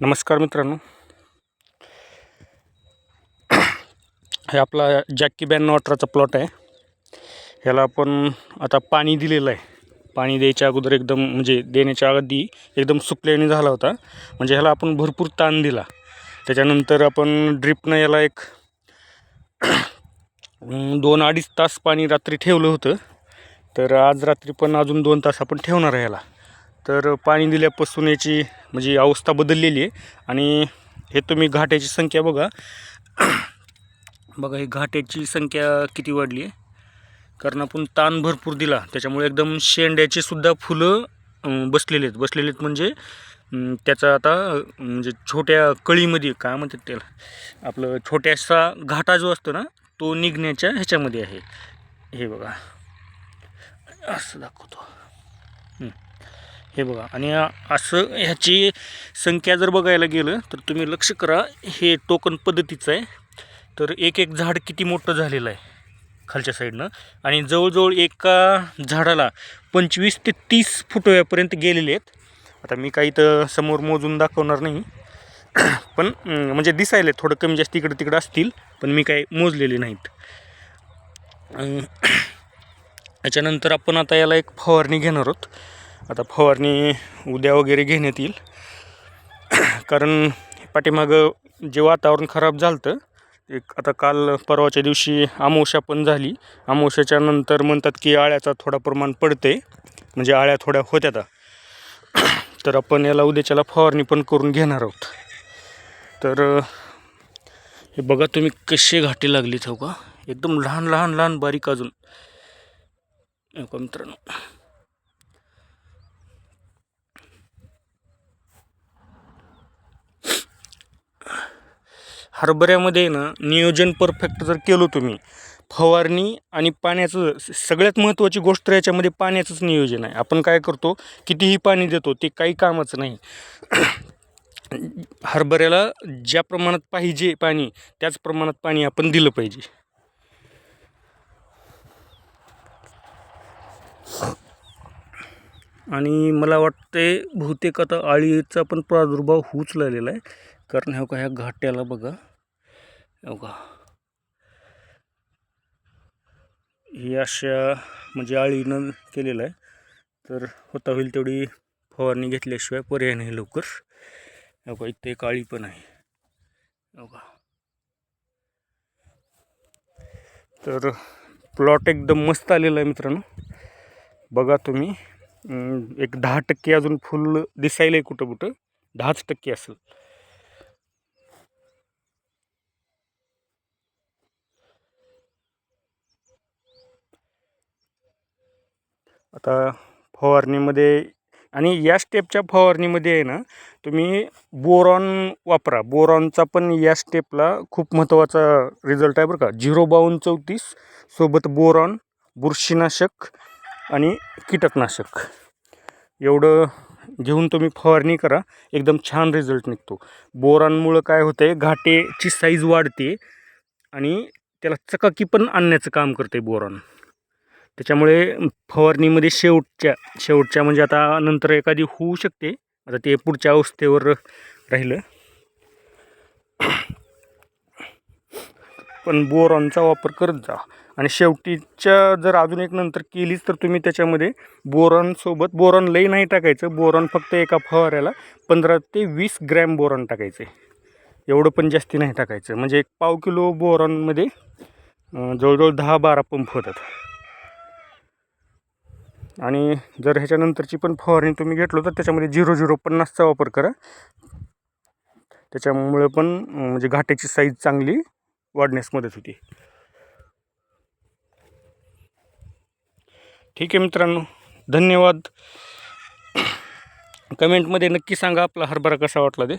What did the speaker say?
नमस्कार मित्रांनो. हे आपला जॅकी ब्याण्णव अठराचा प्लॉट आहे. ह्याला आपण आता पाणी दिलेलं आहे. पाणी द्यायच्या अगोदर एकदम म्हणजे देण्याच्या आधी एकदम सुकल्याने झाला होता. म्हणजे ह्याला आपण भरपूर ताण दिला. त्याच्यानंतर आपण ड्रिपनं याला एक दोन अडीच तास पाणी रात्री ठेवलं होतं. तर आज रात्री पण अजून दोन तास आपण ठेवणार आहे याला तर पाणी दिल्यापासून याची म्हणजे अवस्था बदललेली आहे. आणि हे तुम्ही घाट्याची संख्या बघा. बघा ही घाट्याची संख्या किती वाढली आहे. कारण आपण ताण भरपूर दिला. त्याच्यामुळे एकदम शेंड्याची सुद्धा फुलं बसलेले बसलेली आहेत. बसलेली आहेत म्हणजे त्याचा आता म्हणजे छोट्या कळीमध्ये काय म्हणतात त्याला आपलं छोट्यासा घाटा जो असतो ना तो निघण्याच्या ह्याच्यामध्ये आहे. हे बघा. असं दाखवतो. हे बघा. आणि असं ह्याची संख्या जर बघायला गेलं तर तुम्ही लक्ष करा हे टोकन पद्धतीचं आहे. तर एक एक झाड किती मोठं झालेलं आहे खालच्या साईडनं. आणि जवळजवळ एका झाडाला पंचवीस ते तीस फुटव्यापर्यंत गेलेले आहेत. आता मी काही तर समोर मोजून दाखवणार नाही. पण म्हणजे दिसायला थोडं कमी जास्त इकडं तिकडं असतील पण मी काही मोजलेले नाहीत. याच्यानंतर आपण आता याला एक फवारणी घेणार आहोत. आता फवारणी उद्या वगैरे घेण्यात येईल. कारण पाठीमागं जे वातावरण खराब झालं होतं एक आता काल परवाच्या दिवशी अमावस्या पण झाली. अमावश्याच्या नंतर म्हणतात की आळ्याचा थोडा प्रमाण पडते म्हणजे आळ्या थोड्या होत्या आता. तर आपण याला उद्याच्याला फवारणी पण करून घेणार आहोत. तर हे बघा तुम्ही कसे घाटे लागली ठेव हो का? एकदम लहान लहान लहान बारीक अजून. मित्रांनो. हरभऱ्यामध्ये ना नियोजन परफेक्ट जर केलं तुम्ही फवारणी आणि पाण्याचं सगळ्यात महत्त्वाची गोष्ट याच्यामध्ये पाण्याचंच नियोजन आहे. आपण काय करतो कितीही पाणी देतो ते काही कामाचं नाही. हरभऱ्याला ज्या प्रमाणात पाहिजे पाणी त्याच प्रमाणात पाणी आपण दिलं पाहिजे. आणि मला वाटते बहुतेक आता आळीचा पण प्रादुर्भाव होऊच लागलेला आहे. कारण ह्या का ह्या घाट्याला बघा. हो का ही अशा म्हणजे आळीनं केलेलं आहे. तर होता होईल तेवढी फवारणी घेतल्याशिवाय पर्याय नाही लवकर. हो का इथे एक आळी पण आहे. हो का तर प्लॉट एकदम मस्त आलेला आहे मित्रांनो. बघा तुम्ही. एक दहा टक्के अजून फुल दिसायला आहे कुठं कुठं दहाच टक्के असेल. आता फवारणीमध्ये आणि या स्टेपच्या फवारणीमध्ये आहे ना तुम्ही बोरॉन वापरा. बोरॉनचा पण या स्टेपला खूप महत्त्वाचा रिझल्ट आहे बरं का. झिरो बावन्न चौतीस सोबत बोरॉन बुरशीनाशक आणि कीटकनाशक. एवढं घेऊन तुम्ही फवारणी करा. एकदम छान रिझल्ट निघतो. बोरांमुळं काय होतं आहे घाटेची साईज वाढते आणि त्याला चकाकी पण आणण्याचं काम करते बोरॉन. त्याच्यामुळे फवारणीमध्ये शेवटच्या शेवटच्या म्हणजे आता नंतर एखादी होऊ शकते. आता ते पुढच्या अवस्थेवर राहिलं. पण बोरॉनचा वापर करत जा. आणि शेवटीच्या जर अजून एक नंतर केलीच तर तुम्ही त्याच्यामध्ये बोरॉनसोबत बोरॉन लई नाही टाकायचं. बोरॉन फक्त एका फवाऱ्याला पंधरा ते वीस ग्रॅम बोरॉन टाकायचं. आहे एवढं पण जास्ती नाही टाकायचं. म्हणजे एक पाव किलो बोरॉनमध्ये जवळजवळ दहा बारा पंप होतात. आणि जर ह्याच्यानंतरची पण फवारणी तुम्ही घेतलो तर त्याच्यामध्ये झिरो झिरो पन्नासचा वापर करा. त्याच्यामुळे पण म्हणजे घाट्याची साईज चांगली वाढण्यास मदत होती. ठीक आहे मित्रांनो धन्यवाद. कमेंटमध्ये नक्की सांगा आपला हरभरा कसा वाटला ते.